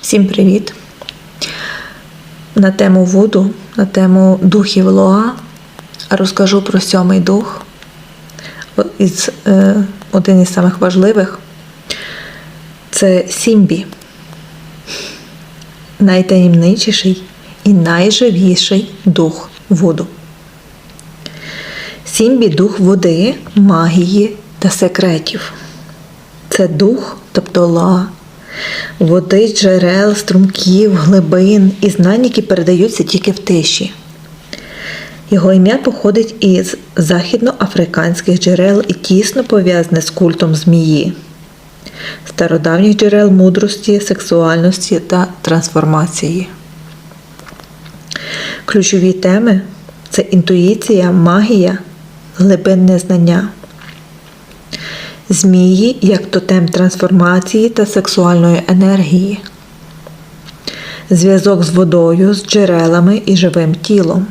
Всім привіт! На тему Вуду, на тему духів Лоа розкажу про сьомий дух. Е, один із самих важливих це Сімбі. Найтаємничіший і найживіший дух Вуду. Сімбі дух води, магії та секретів. Це дух, тобто Ла, води, джерел, струмків, глибин і знань, які передаються тільки в тиші. Його ім'я походить із західноафриканських джерел і тісно пов'язане з культом змії, стародавніх джерел мудрості, сексуальності та трансформації. Ключові теми це інтуїція, магія, глибинне знання. Змії як тотем трансформації та сексуальної енергії, зв'язок з водою, з джерелами і живим тілом,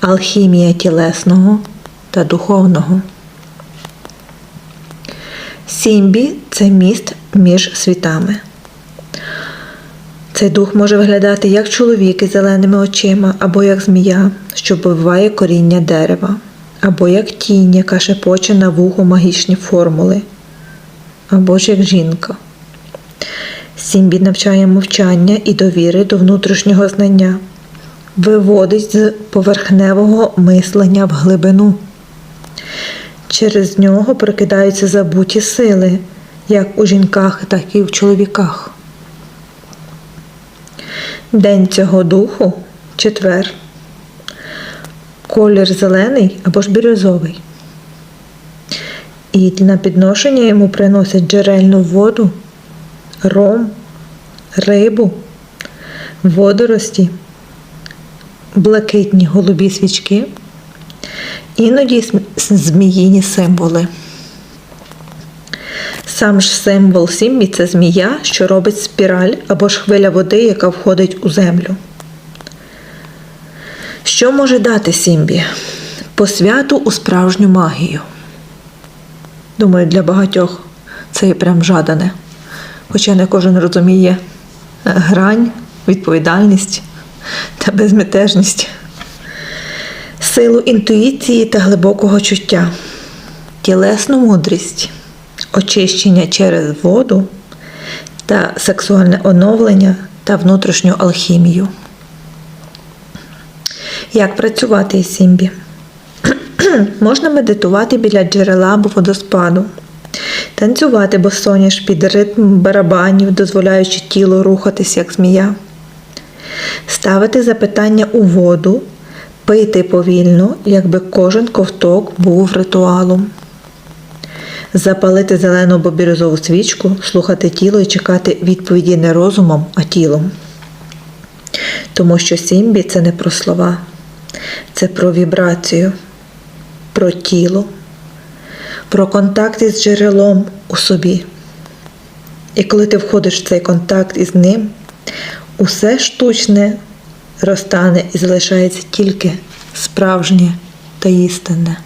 алхімія тілесного та духовного. Сімбі це міст між світами. Цей дух може виглядати як чоловік із зеленими очима, або як змія, що вбиває коріння дерева або як тінь, яка шепоче на вухо магічні формули, або ж як жінка. Сімбі навчає мовчання і довіри до внутрішнього знання, виводить з поверхневого мислення в глибину. Через нього прокидаються забуті сили, як у жінках, так і в чоловіках. День цього духу четвер колір зелений або ж бірюзовий. І на підношення йому приносять джерельну воду, ром, рибу, водорості, блакитні голубі свічки, іноді зміїні символи. Сам ж символ Сімбі це змія, що робить спіраль або ж хвиля води, яка входить у землю. Що може дати Сімбі? Посвяту у справжню магію. Думаю, для багатьох це є прям жадане. Хоча не кожен розуміє грань, відповідальність та безмятежність, силу інтуїції та глибокого чуття, тілесну мудрість, очищення через воду та сексуальне оновлення та внутрішню алхімію. Як працювати із Сімбі? Можна медитувати біля джерела або водоспаду, танцювати босоніж під ритм барабанів, дозволяючи тілу рухатись як змія, ставити запитання у воду, пити повільно, якби кожен ковток був ритуалом, запалити зелену або бірюзову свічку, слухати тіло і чекати відповіді не розумом, а тілом. Тому що Сімбі це не про слова. Це про вібрацію, про тіло, про контакт із джерелом у собі. І коли ти входиш в цей контакт із ним, усе штучне розтане і залишається тільки справжнє та істинне.